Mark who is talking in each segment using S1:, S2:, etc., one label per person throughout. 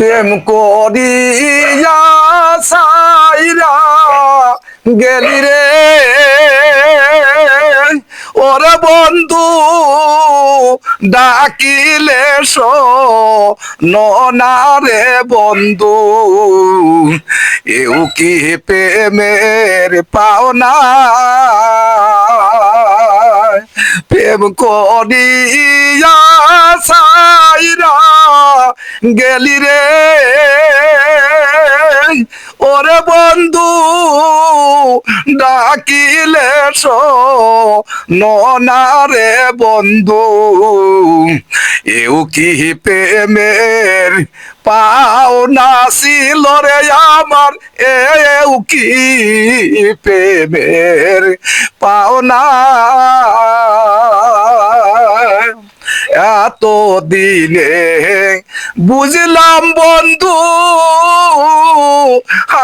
S1: প্রেম করিয়া সাইরা গেলি রে। ওরে বন্ধু, ডাকিলে সো ননারে বন্ধু। এও কি প্রেমের পাওনা? প্রেম করিয়া সাইরা গেলি রে। ওরে বন্ধু, ডাকিলে ননারে বন্ধু। এও কি প্রেমের পাওনা ছিল রে আমার? এও কি প্রেমের পাওনা? এত দিনে বুঝলাম বন্ধু,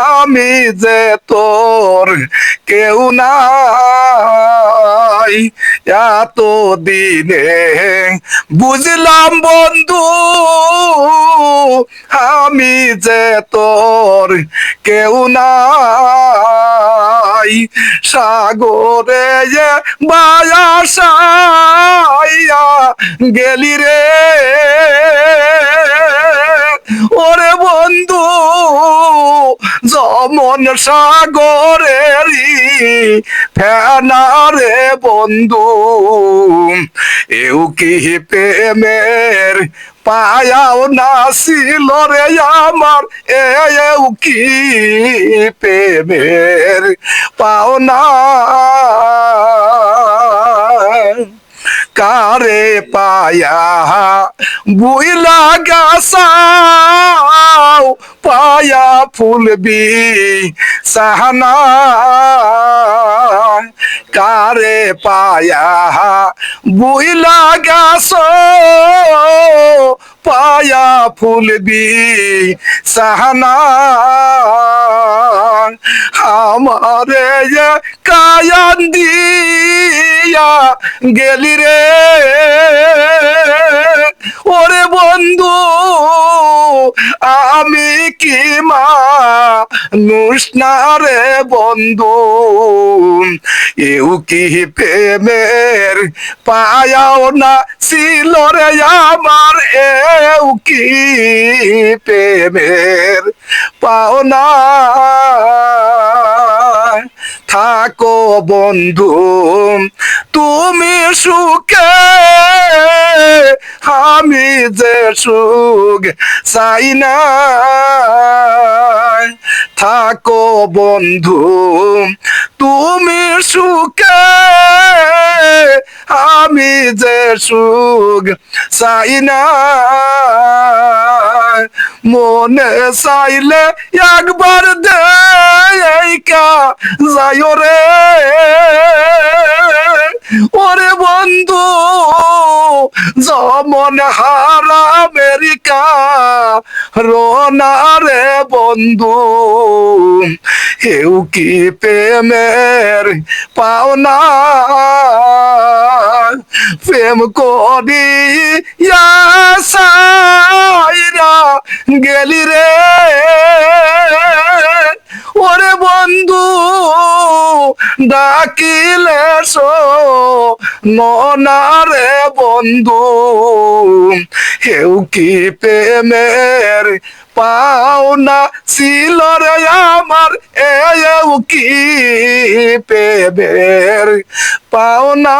S1: আমি যে তোর কেউ নাই। এত দিনে বুঝলাম বন্ধু, আমি যে তোর কেউ নাই। সাগরে যে বায়াসাইয়া গেলি রে। ওরে বন্ধু, যমন সাগরেরই ফেনারে বন্ধু। এও কি প্রেমের পায়াও না ছিল রে আমার? এও কি প্রেমের পাওনা? কারে পায়া বুইলা গাছাও পায়া ফুলবি সাহানা কারে পায়া বুইলা গাছ পায়া ফুলবি সাহানা আমারে যে কায়ান দিয়া গেলি রে ওরে বন্ধু, আমি কি মা? নুষ্ণারে বন্ধু, এও কি প্রেমের পায়াও না ছিল রে আমার? এও কি প্রেমের পাওনা? থাকো বন্ধু, তুমি সুখে আমি যে সুখ চাই না থাকো বন্ধু, তুমি সুখে। আমি যে সুখ চাই না মনে চাইলে একবার দেখা যাই রে। যমন হারা আমেরিকা রোনারে বন্ধু। হেউ কি প্রেমের পাওনা? প্রেম করি সাইরা গেলি রে। ডাকিলে ননারে বন্ধু। হেউ কি প্রেমের পাওনা ছিল রে আমার? এও কি প্রেমের পাওনা?